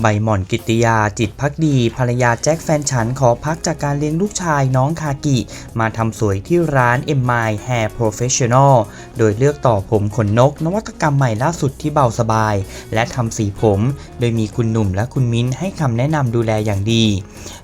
ใบหม่อนกิติยาจิตพักดี ภรรยาแจ็คแฟนฉันขอพักจากการเลี้ยงลูกชายน้องคากิ มาทำสวยที่ร้าน m m i Hair Professional โดยเลือกต่อผมขนนก นวัตกรรมใหม่ล่าสุดที่เบาสบาย และทำสีผม โดยมีคุณหนุ่มและคุณมิ้นให้คำแนะนำดูแลอย่างดี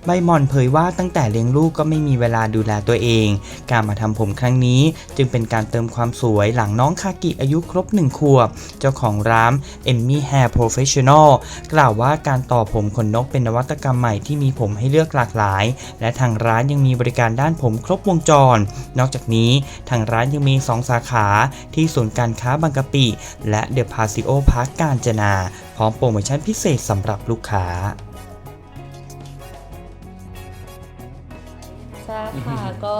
ใบหม่อนเผยว่าตั้งแต่เลี้ยงลูกก็ไม่มีเวลาดูแลตัวเอง การมาทำผมครั้งนี้ จึงเป็นการเติมความสวยหลังน้องคากิอายุครบหนึ่งขวบ เจ้าของร้าน Emmy Hair Professional กล่าวว่าการต่อผมขนนกเป็นนวัตกรรมใหม่ที่มีผมให้เลือกหลากหลาย และทางร้านยังมีบริการด้านผมครบวงจร นอกจากนี้ทางร้านยังมี 2 สาขาที่ศูนย์การค้าบางกะปิ และเดอะพาซิโอพาร์คกาญจนา พร้อมโปรโมชั่นพิเศษสำหรับลูกค้าใช่ค่ะก็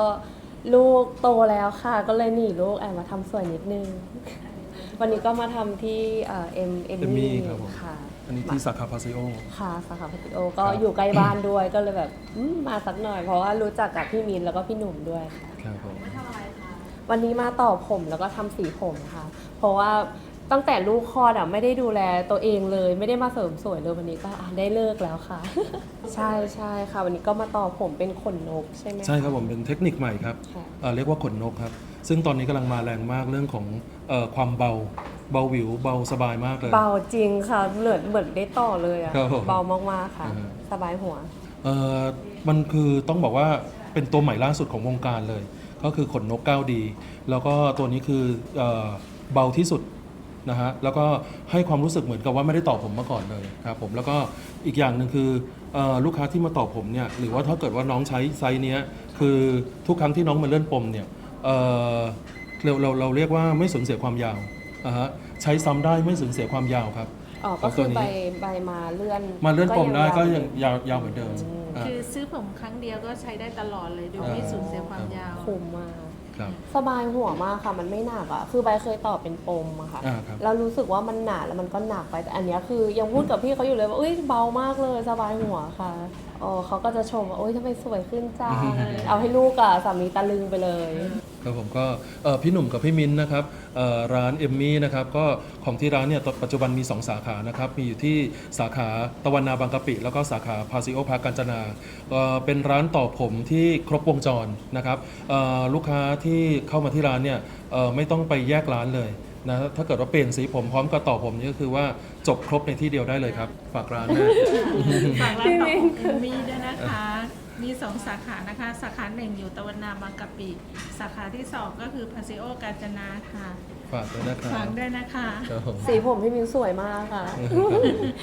ลูกโตแล้วค่ะ ก็เลยหนีลูกแอบมาทำสวยนิดนึง วันนี้ก็มาทำที่เอ่อ็มเอ็ม Emmy มี่ครับผมค่ะ อันนี้ที่สาขาพาซิโอ ค่ะสาขาพัติโอก็ครับ อยู่ใกล้บ้านด้วยก็เลยแบบอืมมาสักหน่อย เพราะว่ารู้จักกับพี่มินแล้วก็พี่หนุ่มด้วยค่ะครับผม วันนี้มาต่อผมแล้วก็ทำสีผมค่ะ เพราะว่าตั้งแต่ลูกคลอดอะไม่ได้ดูแลตัวเองเลย ไม่ได้มาเสริมสวยเลยวันนี้ก็อะได้เลิกแล้วค่ะ ใช่ใช่ค่ะ วันนี้ก็มาต่อผมเป็นขนนกใช่ไหมะ ใช่ครับผมเป็นเทคนิคใหม่ครับค่ะ เอ่อเรียกว่าขนนกครับ ซึ่งตอนนี้กำลังมาแรงมากเรื่องของเอ่อความเบา เบาหวิวเบาสบายมากเลย เบาจริงค่ะ เหมือนเหมือนได้ต่อเลยอะครับผมเบามากๆค่ะ อ่าฮะ สบายหัว เอ่อมันคือต้องบอกว่าเป็นตัวใหม่ล่าสุดของวงการเลย ก็คือขนนก 9D แล้วก็ตัวนี้คือเอ่อเบาที่สุดนะฮะแล้วก็ให้ความรู้สึกเหมือนกับว่าไม่ได้ต่อผมมาก่อนเลยครับผมแล้วก็อีกอย่างหนึ่งคือเออลูกค้าที่มาต่อผมเนี่ยหรือว่าถ้าเกิดว่าน้องใช้ไซส์เนี้ยคือทุกครั้งที่น้องมาเลื่อนปมเนี่ยเอ่อเราเราเราเรียกว่าไม่สูญเสียความยาว นะฮะใช้ซ้ำได้ไม่สูญเสียความยาวครับ อ๋อครัก็บคือตัวนี้ ใบใบมาเลื่อนมาเลื่อนปมได้ก็วยังยาวยาวเหมือนเดิมอะคือซื้อผมครั้งเดียวก็ใช้ได้ตลอดเลยโดยไม่สูญเสียความยาว คุ้มมาก ครับ สบายหัวมากค่ะ มันไม่หนักอะคือใบเคยต่อเป็นปมอะค่ะอ่าครับ แล้วรู้สึกว่ามันหนาแล้วมันก็หนักไปแต่อันเนี้ยคือยังพูดกับพี่เขาอยู่เลยว่าเอ้ยเบามากเลยสบายหัวค่ะอ๋อเขาก็จะชมว่าโอ้ยทำไมสวยขึ้นจังเอาให้ลูกอะสามีตะลึงไปเลย ครับผมก็เอ่อพี่หนุ่มกับพี่มิ้นนะครับเอ่อร้านเอมมี่นะครับก็ของที่ร้านเนี่ยตอนปัจจุบันมี 2 สาขานะครับมีอยู่ที่สาขาตะวันนาบางกะปิ แล้วก็สาขาพาซิโอพากาญจนาเอ่อเป็นร้านต่อผมที่ครบวงจรนะครับเอ่อลูกค้าที่เข้ามาที่ร้านเนี่ยเอ่อไม่ต้องไปแยกร้านเลย นะถ้าเกิดว่าเปลี่ยนสีผมพร้อมกับต่อผมนี่ก็คือว่าจบครบในที่เดียวได้เลยครับ ฝากร้านนะ ฝากร้านต่อของเอมมี่ด้วยนะคะ มีสองสาขานะคะ สาขาหนึ่งอยู่ตะวันนาบางกะปิ สาขาที่สองก็คือพาซิโอกาญจนาค่ะฝากด้วยนะครับฝากด้วยนะคะครับผม สีผมพี่มิวสวยมากค่ะ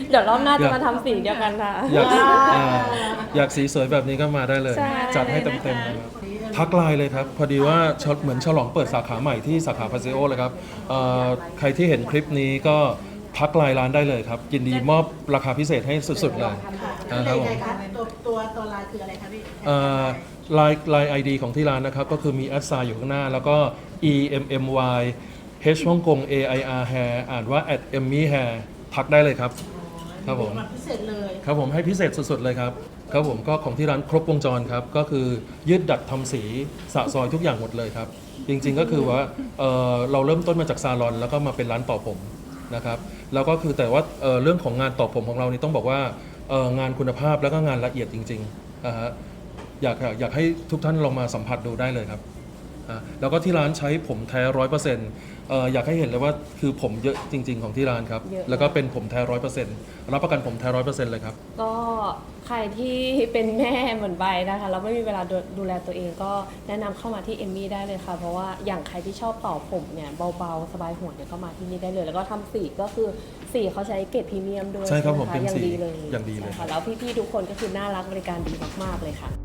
เดี๋ยวรอบหน้าจะมาทำสีเดียวกันค่ะ อยากอ่าอยากสีสวยแบบนี้ก็มาได้เลย ใช่ จัดให้เต็มๆนะครับ ทักไลน์เลยครับ พอดีว่าฉเหมือนฉลองเปิดสาขาใหม่ที่สาขาพาซิโอเลยครับเอ่อใครที่เห็นคลิปนี้ก็ทักไลน์ร้านได้เลยครับยินดีมอบราคาพิเศษให้สุดๆเลยคือนะครับผยังไงมคะตัวตัวตัวลายคืออะไรคะพี่เอ่อไลน์ไลน์ไอดีของที่ร้านนะครับ ก็คือมีแอดไซน์อยู่ข้างหน้า แล้วก็ e m m y h ฮ่องกง a i r hair อ่านว่า at emmy hair ทักได้เลยครับ ครับผมมันพิเศษเลยครับผมให้พิเศษสุดๆเลยครับ ครับผมก็ของที่ร้านครบวงจรครับ ก็คือยืดดัดทำสีสะซอยทุกอย่างหมดเลยครับ จริงๆก็คือว่าเอ่อเราเริ่มต้นมาจากซาลอน แล้วก็มาเป็นร้านต่อผมนะครับ แล้วก็คือแต่ว่าเอ่อเรื่องของงานต่อผมของเรานี่ต้องบอกว่าเอ่องานคุณภาพแล้วก็งานละเอียดจริงๆนะฮะอยากอยากอยากให้ทุกท่านลองมาสัมผัสดูได้เลยครับ อะแล้วก็ที่ร้านใช้ผมแท้ร้อยเปอร์เซ็นต์อยากให้เห็นเลยว่าคือผมเยอะจริง ๆ ของที่ร้านครับ เยอะ แล้วก็เป็นผมแท้ร้อยเปอร์เซ็นต์รับประกันผมแท้ร้อยเปอร์เซ็นต์เลยครับ ก็ใครที่เป็นแม่เหมือนใบนะคะแล้วไม่มีเวลาดูดูแลตัวเองก็แนะนำเข้ามาที่เอมมี่ได้เลยค่ะ เพราะว่าอย่างใครที่ชอบต่อผมเนี่ยเบาๆ สบายหัวเนี่ยก็มาที่นี่ได้เลย แล้วก็ทำสีก็คือสีเขาใช้เกรดพรีเมียมด้วยใช่ครับผมไหะเป็นอย่างสีดีเลยอย่างดีเลย ใช่ค่ะแล้วพี่ๆทุกคนก็คือน่ารักบริการดีมากๆเลยค่ะ